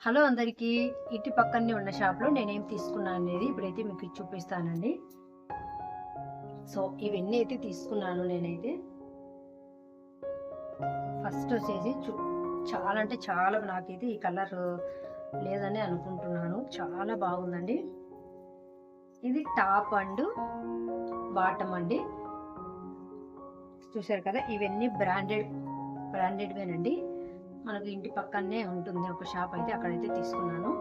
Hello అందరికీ ఇటు పక్కనే ఉన్న షాప్లో నేనేం తీసుకున్నాను అనేది ఇప్పుడైతే మీకు చూపిస్తానండి. సో ఇవన్నీ అయితే తీసుకున్నాను నేనైతే. ఫస్ట్ వచ్చేసి చాలా అంటే చాలా నాకైతే ఈ కలర్ లేదని అనుకుంటున్నాను. చాలా బాగుందండి. ఇది టాప్ అండ్ బాటమ్ అండి. చూశారు కదా ఇవన్నీ బ్రాండెడ్ బ్రాండెడ్వేనండి. మనకు ఇంటి పక్కనే ఉంటుంది ఒక షాప్ అయితే అక్కడైతే తీసుకున్నాను.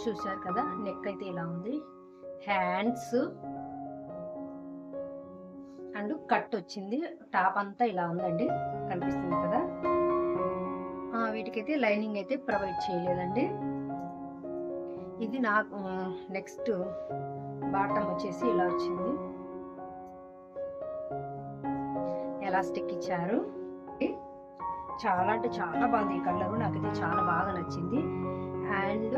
చూశారు కదా నెక్ అయితే ఇలా ఉంది? హ్యాండ్స్. అండ్ కట్ వచ్చింది. టాప్ అంతా ఇలా ఉందండి కనిపిస్తుంది కదా. వీటికైతే లైనింగ్ అయితే ప్రొవైడ్ చేయలేదండి. ఇది నాకు నెక్స్ట్ బాటమ్ వచ్చేసి ఇలా వచ్చింది. ఎలాస్టిక్ ఇచ్చారు. చాలా అంటే చాలా బాగుంది. ఈ కలర్ నాకైతే చాలా బాగా నచ్చింది. అండ్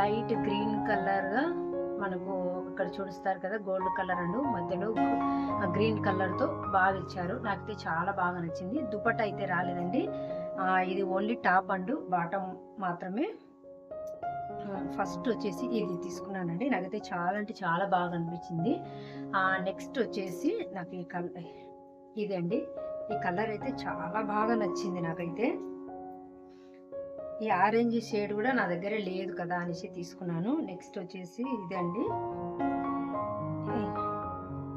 లైట్ గ్రీన్ కలర్గా మనకు ఇక్కడ చూస్తారు కదా గోల్డ్ కలర్ అండ్ మధ్యలో గ్రీన్ కలర్తో బాగా ఇచ్చారు. నాకైతే చాలా బాగా నచ్చింది. దుపట్ట అయితే రాలేదండి. ఇది ఓన్లీ టాప్ అండ్ బాటమ్ మాత్రమే. ఫస్ట్ వచ్చేసి ఇది తీసుకున్నానండి. నాకైతే చాలా అంటే చాలా బాగా అనిపించింది. నెక్స్ట్ వచ్చేసి నాకు ఈ కలర్ ఇదండి. ఈ కలర్ అయితే చాలా బాగా నచ్చింది నాకైతే. ఈ ఆరెంజ్ షేడ్ కూడా నా దగ్గర లేదు కదా అనేసి తీసుకున్నాను. నెక్స్ట్ వచ్చేసి ఇదండి.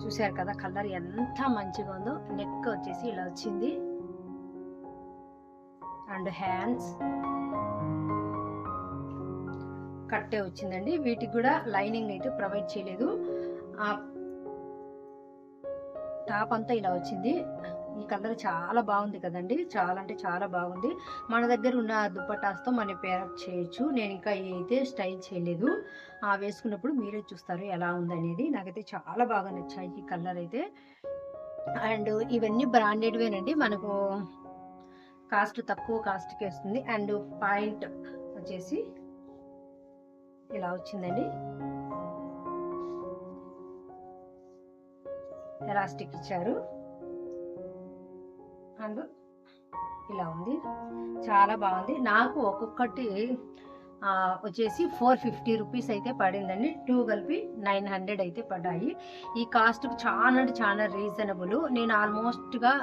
చూశారు కదా కలర్ ఎంత మంచిగా ఉందో. నెక్ వచ్చేసి ఇలా వచ్చింది. And hands. కట్టే వచ్చిందండి. వీటికి కూడా లైనింగ్ అయితే ప్రొవైడ్ చేయలేదు. ఆ టాప్ అంతా ఇలా వచ్చింది. ఈ కలర్ చాలా బాగుంది కదండి. చాలా అంటే చాలా బాగుంది. మన దగ్గర ఉన్న దుప్పటాస్తో మనం పేరప్ చేయొచ్చు. నేను ఇంకా అయితే స్టైల్ చేయలేదు. ఆ వేసుకున్నప్పుడు మీరే చూస్తారు ఎలా ఉందనేది. నాకైతే చాలా బాగా నచ్చాయి ఈ కలర్ అయితే. అండ్ ఇవన్నీ బ్రాండెడ్వేనండి మనకు కాస్ట్ తక్కువ కాస్ట్కి వస్తుంది. అండ్ పాయింట్ వచ్చేసి ఇలా వచ్చిందండి. ఎలాస్టిక్ ఇచ్చారు. అండ్ ఇలా ఉంది. చాలా బాగుంది. నాకు ఒక్కొక్కటి వచ్చేసి ఫోర్ ఫిఫ్టీ రూపీస్ అయితే పడిందండి. టూ కలిపి నైన్ హండ్రెడ్ అయితే పడ్డాయి. ఈ కాస్ట్ చాలా అంటే చాలా రీజనబుల్. నేను ఆల్మోస్ట్గా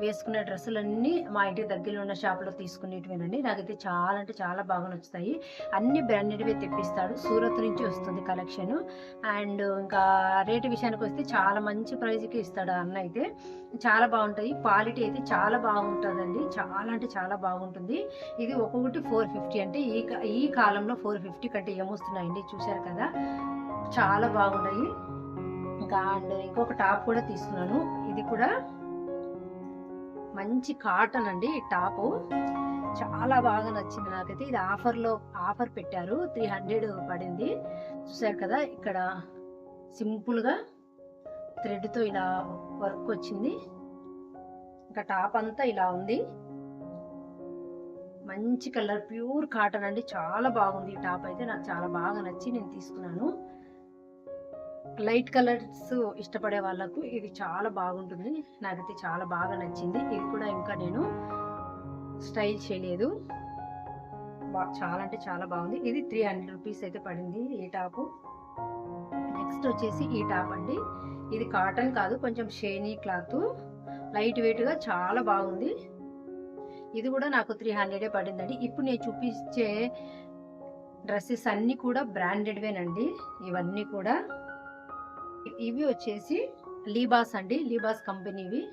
వేసుకునే డ్రెస్సులన్నీ మా ఇంటి దగ్గరలో ఉన్న షాప్లో తీసుకునేటివేనండి. నాకైతే చాలా అంటే చాలా బాగా నచ్చుతాయి. అన్ని బ్రాండెడ్వే తెప్పిస్తాడు. సూరత్ నుంచి వస్తుంది కలెక్షన్ అండ్ ఇంకా రేటు విషయానికి వస్తే చాలా మంచి ప్రైజ్కి ఇస్తాడు ఆ అన్న అయితే. చాలా బాగుంటుంది క్వాలిటీ అయితే చాలా బాగుంటుందండి. చాలా అంటే చాలా బాగుంటుంది. ఇది ఒక్కొక్కటి ఫోర్ ఫిఫ్టీ అంటే ఈ ఈ కాలంలో ఫోర్ ఫిఫ్టీ కంటే ఏమొస్తున్నాయండి చూశారు కదా? చాలా బాగున్నాయి. ఇంకా అండ్ ఇంకొక టాప్ కూడా తీసుకున్నాను. ఇది కూడా మంచి కాటన్ అండి ఈ టాపు. చాలా బాగా నచ్చింది నాకైతే. ఇది ఆఫర్లో ఆఫర్ పెట్టారు. త్రీ హండ్రెడ్ పడింది. చూసారు కదా ఇక్కడ సింపుల్గా థ్రెడ్తో ఇలా వర్క్ వచ్చింది. ఇంకా టాప్ అంతా ఇలా ఉంది. మంచి కలర్ ప్యూర్ కాటన్ అండి. చాలా బాగుంది ఈ టాప్ అయితే. నాకు చాలా బాగా నచ్చి నేను తీసుకున్నాను. లైట్ కలర్స్ ఇష్టపడే వాళ్ళకు ఇది చాలా బాగుంటుంది. నాకైతే చాలా బాగా నచ్చింది. ఇది కూడా ఇంకా నేను స్టైల్ చేయలేదు. చాలా అంటే చాలా బాగుంది. ఇది త్రీ హండ్రెడ్ రూపీస్ అయితే పడింది ఈ టాపు. నెక్స్ట్ వచ్చేసి ఈ టాప్ అండి. ఇది కాటన్ కాదు కొంచెం షేనీ క్లాత్. లైట్ వెయిట్గా చాలా బాగుంది. ఇది కూడా నాకు త్రీ హండ్రెడే పడిందండి. ఇప్పుడు నేను చూపించే డ్రెస్సెస్ అన్నీ కూడా బ్రాండెడ్వేనండి ఇవన్నీ కూడా ఇవి వచ్చేసి లీబాస్ అండి. లీబాస్ కంపెనీవి.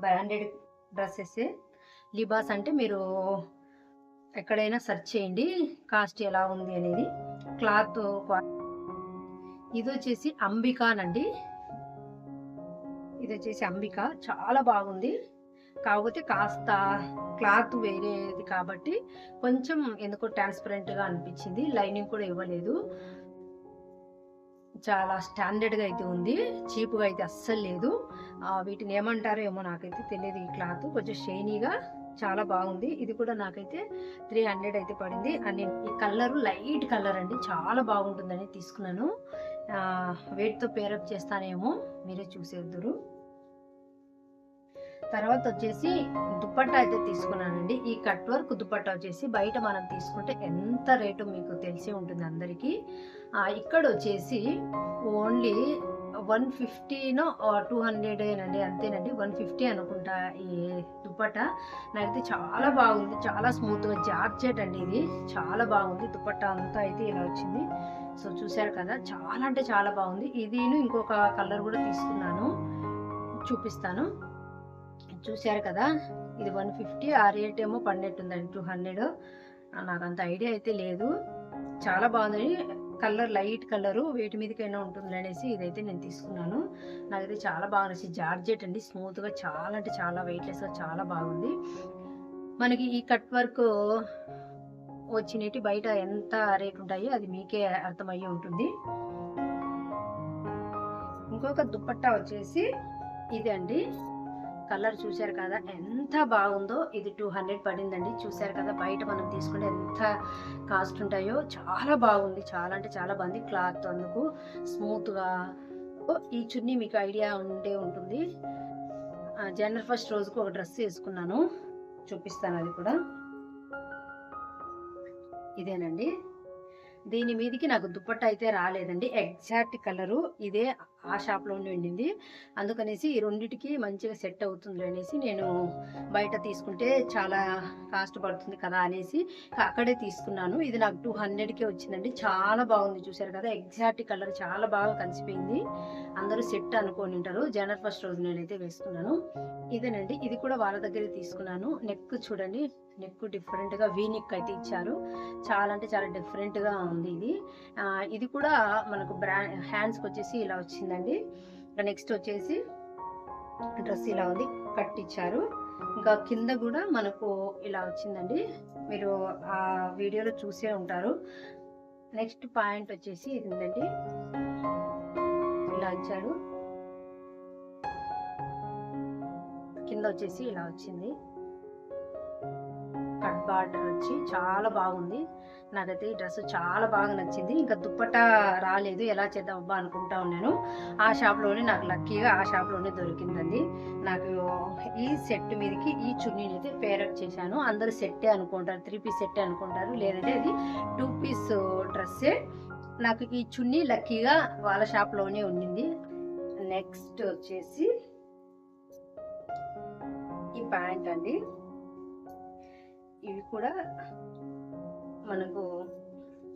Branded dresses. లీబాస్ అంటే మీరు ఎక్కడైనా సెర్చ్ చేయండి. కాస్ట్ ఎలా ఉంది అనేది. క్లాత్ ఇది వచ్చేసి అంబికానండి ఇది వచ్చేసి అంబిక. చాలా బాగుంది. కాకపోతే కాస్త క్లాత్ వేరేది కాబట్టి కొంచెం ఎందుకో ట్రాన్స్పరెంట్గా అనిపించింది. లైనింగ్ కూడా ఇవ్వలేదు. చాలా స్టాండర్డ్గా అయితే ఉంది. చీప్గా అయితే అస్సలు లేదు. వీటిని ఏమంటారో ఏమో నాకైతే తెలియదు ఈ క్లాత్. కొంచెం షైనీగా చాలా బాగుంది. ఇది కూడా నాకైతే త్రీ హండ్రెడ్ అయితే పడింది. అండ్ నేను ఈ కలర్ లైట్ కలర్ అండి. చాలా బాగుంటుందని తీసుకున్నాను. వెయిట్తో పేరప్ చేస్తానేమో మీరే చూసేద్దరు. తర్వాత వచ్చేసి దుప్పట్ట అయితే తీసుకున్నానండి. ఈ కట్ వర్క్ దుప్పట్ట వచ్చేసి బయట మనం తీసుకుంటే ఎంత రేటు మీకు తెలిసే ఉంటుంది అందరికీ. ఇక్కడ వచ్చేసి ఓన్లీ వన్ ఫిఫ్టీనో టూ హండ్రెడ్ అండి అంతేనండి. వన్ ఫిఫ్టీ అనుకుంటా ఈ దుప్పట్ట. నాకైతే చాలా బాగుంది. చాలా స్మూత్గా జార్జెట్ అండి ఇది. చాలా బాగుంది. దుప్పట్ట అంతా అయితే ఇలా వచ్చింది. సో చూశారు కదా చాలా అంటే చాలా బాగుంది. ఇది ఇంకొక కలర్ కూడా తీసుకున్నాను. చూపిస్తాను. చూశారు కదా ఇది వన్ ఫిఫ్టీ ఆ రేట్ ఏమో పడినట్టుందండి టూ హండ్రెడ్ నాకు అంత ఐడియా అయితే లేదు. చాలా బాగుంది. కలర్ లైట్ కలరు వేటి మీదకైనా ఉంటుంది అనేసి ఇదైతే నేను తీసుకున్నాను. నాకైతే చాలా బాగా నచ్చింది. జార్జెట్ అండి స్మూత్గా చాలా అంటే చాలా వెయిట్లెస్గా చాలా బాగుంది. మనకి ఈ కట్ వర్క్ వచ్చినట్టు బయట ఎంత రేట్ ఉంటాయో అది మీకే అర్థమయ్యి ఉంటుంది. ఇంకొక దుప్పట్టా వచ్చేసి ఇది అండి కలర్ చూశారు కదా ఎంత బాగుందో. ఇది టూ హండ్రెడ్ పడిందండి. చూశారు కదా బయట మనం తీసుకుంటే ఎంత కాస్ట్ ఉంటాయో. చాలా బాగుంది. చాలా అంటే చాలా బాగుంది క్లాత్ అందుకు స్మూత్గా. ఓ, ఈ చున్నీ మీకు ఐడియా ఉండే ఉంటుంది. జనరల్ ఫస్ట్ రోజుకు ఒక డ్రెస్ వేసుకున్నాను. చూపిస్తాను అది కూడా. ఇదేనండి. దీని మీదకి నాకు దుప్పట్ట అయితే రాలేదండి. ఎగ్జాక్ట్ కలరు ఇదే ఆ షాప్లోనే ఉండింది. అందుకనేసి ఈ రెండింటికి మంచిగా సెట్ అవుతుంది అనేసి నేను బయట తీసుకుంటే చాలా కాస్ట్ పడుతుంది కదా అనేసి అక్కడే తీసుకున్నాను. ఇది నాకు టూ హండ్రెడ్కే వచ్చిందండి. చాలా బాగుంది చూసారు కదా. ఎగ్జాక్ట్ కలర్ చాలా బాగా కలిసిపోయింది. అందరూ సెట్ అనుకొని ఉంటారు. జనవరి ఫస్ట్ రోజు నేనైతే వేసుకున్నాను. ఇదేనండి. ఇది కూడా వాళ్ళ దగ్గరే తీసుకున్నాను. నెక్ చూడండి. నెక్ డిఫరెంట్గా వీ నెక్ అయితే ఇచ్చారు. చాలా అంటే చాలా డిఫరెంట్గా ఉంది ఇది. ఇది కూడా మనకు బ్రాండ్ హ్యాండ్స్కి వచ్చేసి ఇలా వచ్చిందండి. నెక్స్ట్ వచ్చేసి డ్రెస్ ఇలా ఉంది కట్ ఇచ్చారు. ఇంకా కింద కూడా మనకు ఇలా వచ్చిందండి. మీరు ఆ వీడియోలో చూసే ఉంటారు. నెక్స్ట్ పాయింట్ వచ్చేసి ఇది ఉందండి ఇలా ఇచ్చాడు కింద వచ్చేసి ఇలా వచ్చింది. కట్ బార్డర్ వచ్చి చాలా బాగుంది. నాకైతే ఈ డ్రెస్ చాలా బాగా నచ్చింది. ఇంకా దుప్పట రాలేదు. ఎలా చేద్దాం అబ్బా అనుకుంటా ఉన్నాను. ఆ షాప్లోనే నాకు లక్కీగా ఆ షాప్లోనే దొరికిందండి. నాకు ఈ సెట్ మీదకి ఈ చున్నీని అయితే పేరప్ చేశాను. అందరూ సెట్టే అనుకుంటారు. త్రీ పీస్ సెట్టే అనుకుంటారు. లేదంటే అది టూ పీస్ డ్రెస్సే. నాకు ఈ చున్నీ లక్కీగా వాళ్ళ షాప్లోనే ఉండింది. నెక్స్ట్ వచ్చేసి ఈ ప్యాంట్ అండి. ఇవి కూడా మనకు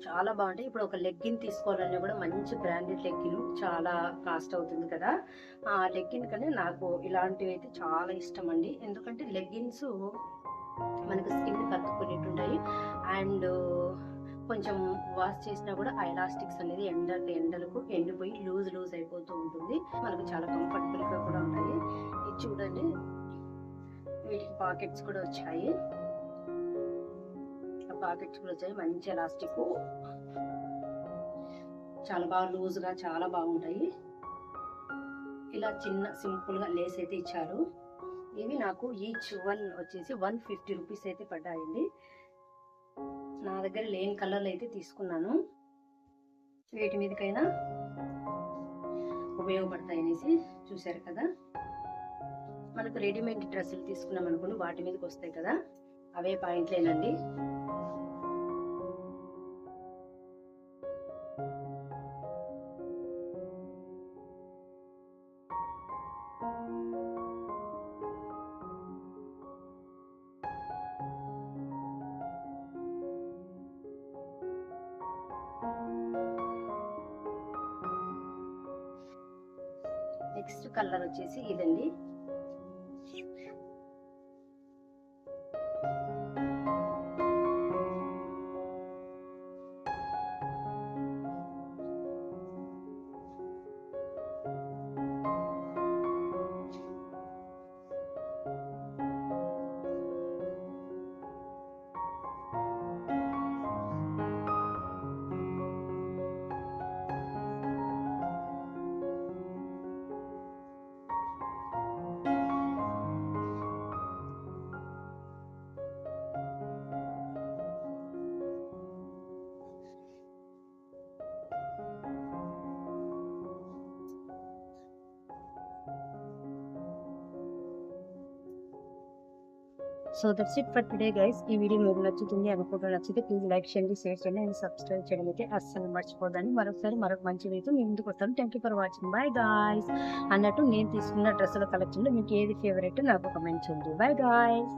చాలా బాగుంటాయి. ఇప్పుడు ఒక లెగ్గిన్ తీసుకోవాలన్నా కూడా మంచి బ్రాండెడ్ లెగ్గిన్ చాలా కాస్ట్ అవుతుంది కదా. ఆ లెగ్గిన్ కన్నా నాకు ఇలాంటివి అయితే చాలా ఇష్టం అండి. ఎందుకంటే లెగ్గిన్స్ మనకు స్కిన్ కత్తుకునేట్టుంటాయి అండ్ కొంచెం వాష్ చేసినా కూడా ఐలాస్టిక్స్ అనేది ఎండ ఎండలకు ఎండిపోయి లూజ్ లూజ్ అయిపోతూ ఉంటుంది. మనకు చాలా కంఫర్టబుల్గా కూడా ఉంటాయి. ఇది చూడండి. వీటికి పాకెట్స్ కూడా వచ్చాయి. పాకెట్స్ కూడా వచ్చాయి మంచి ఎలాస్టిక్. చాలా బాగా లూజ్గా చాలా బాగుంటాయి. ఇలా చిన్న సింపుల్గా లేస్ అయితే ఇచ్చారు. ఇవి నాకు ఈచ్ వన్ వచ్చేసి వన్ ఫిఫ్టీ రూపీస్ అయితే పడ్డాయండి. నా దగ్గర లేని కలర్లు అయితే తీసుకున్నాను. వీటి మీదకైనా ఉపయోగపడతాయి అనేసి చూశారు కదా. మనకు రెడీమేడ్ డ్రెస్సులు తీసుకున్నాం అనుకోండి వాటి మీదకి వస్తాయి కదా. అవే పాయింట్లేనండి. నెక్స్ట్ కలర్ వచ్చేసి ఇదండి. So that's it for today guys ఈ వీడియో మీకు నచ్చుతుంది అనుకుంటున్న నచ్చితే ప్లీజ్ లైక్ చేయండి షేర్ చేయండి అండ్ సబ్స్క్రైబ్ చేయడం అయితే అస్సలు మర్చిపోదండి మరొకసారి మరొక మంచి వీడియో మీ ముందుకు వస్తాను. Thank you for watching bye guys అన్నట్టు నేను తీసుకున్న డ్రెస్సుల కలెక్షన్లో మీకు ఏది ఫేవరెట్ నాకు కమెంట్ చేయండి. Bye guys